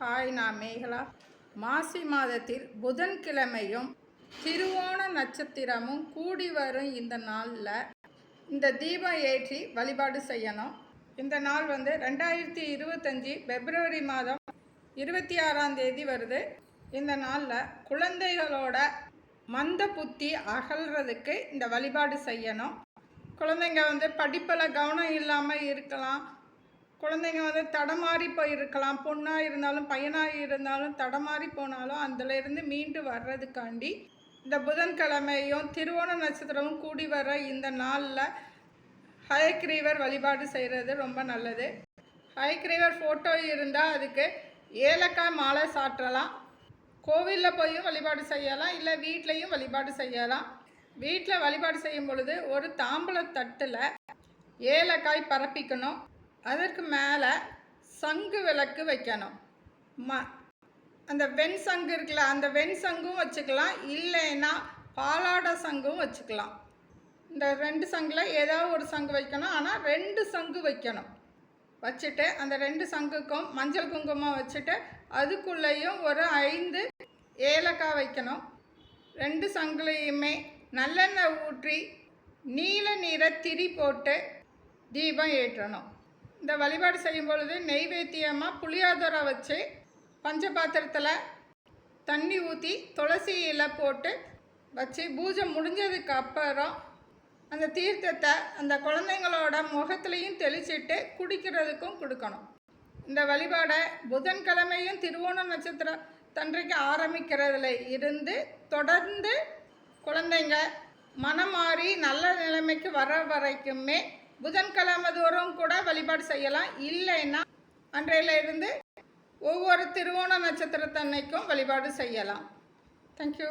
Hi நான் மேகலா. மாசி மாதத்தில் புதன்கிழமையும் திருவோண நட்சத்திரமும் கூடி வரும் இந்த நாளில் இந்த தீபம் ஏற்றி வழிபாடு செய்யணும். இந்த நாள் வந்து ரெண்டாயிரத்தி இருபத்தஞ்சி பிப்ரவரி மாதம் இருபத்தி ஆறாம் தேதி வருது. இந்த நாளில் குழந்தைகளோட மந்த புத்தி அகல்றதுக்கு இந்த வழிபாடு செய்யணும். குழந்தைங்க வந்து படிப்பில் கவனம் இல்லாமல் இருக்கலாம். குழந்தைங்க வந்து தடமாறி போயிருக்கலாம். பொண்ணாக இருந்தாலும் பையனாக இருந்தாலும் தடமாறி போனாலும் அதிலிருந்து மீண்டு வர்றதுக்காண்டி இந்த புதன்கிழமையும் திருவோண நட்சத்திரமும் கூடி வர இந்த நாளில் ஹயக்ரீவர் வழிபாடு செய்கிறது ரொம்ப நல்லது. ஹயக்ரீவர் ஃபோட்டோ இருந்தால் அதுக்கு ஏலக்காய் மாலை சாற்றலாம். கோவிலில் போயும் வழிபாடு செய்யலாம் இல்லை வீட்லேயும் வழிபாடு செய்யலாம். வீட்டில் வழிபாடு செய்யும் பொழுது ஒரு தாம்பூல தட்டில் ஏலக்காய் பரப்பிக்கணும். அதற்கு மேலே சங்கு விளக்கு வைக்கணும். ம அந்த வெண் சங்கு இருக்குல்ல அந்த வெண் சங்கும் வச்சுக்கலாம். இல்லைன்னா பாலாட சங்கும் வச்சுக்கலாம். இந்த ரெண்டு சங்கில் ஏதாவது ஒரு சங்கு வைக்கணும். ஆனால் ரெண்டு சங்கு வைக்கணும். வச்சுட்டு அந்த ரெண்டு சங்குக்கும் மஞ்சள் குங்குமம் வச்சுட்டு அதுக்குள்ளேயும் ஒரு ஐந்து ஏலக்காய் வைக்கணும். ரெண்டு சங்குலையுமே நல்லெண்ணெய் ஊற்றி நீல நிற திரி போட்டு தீபம் ஏற்றணும். இந்த வழிபாடு செய்யும் பொழுது நெய்வேத்தியமாக புளியோதரை வச்சு பஞ்ச பாத்திரத்தில் தண்ணி ஊற்றி துளசி இலை போட்டு வச்சு பூஜை முடிஞ்சதுக்கு அப்புறம் அந்த தீர்த்தத்தை அந்த குழந்தைங்களோட முகத்துலேயும் தெளிச்சிட்டு குடிக்கிறதுக்கும் கொடுக்கணும். இந்த வழிபாடை புதன்கிழமையும் திருவோண நட்சத்திரம் தன்றைக்கு ஆரம்பிக்கிறதுல இருந்து தொடர்ந்து குழந்தைங்க மனம் மாறி நல்ல நிலைமைக்கு வர வரைக்குமே புதன்கிழமை தோறும் கூட வழிபாடு செய்யலாம். இல்லைன்னா அன்றையில இருந்து ஒவ்வொரு திருவோண நட்சத்திரத்தன்னைக்கும் வழிபாடு செய்யலாம். தேங்க்யூ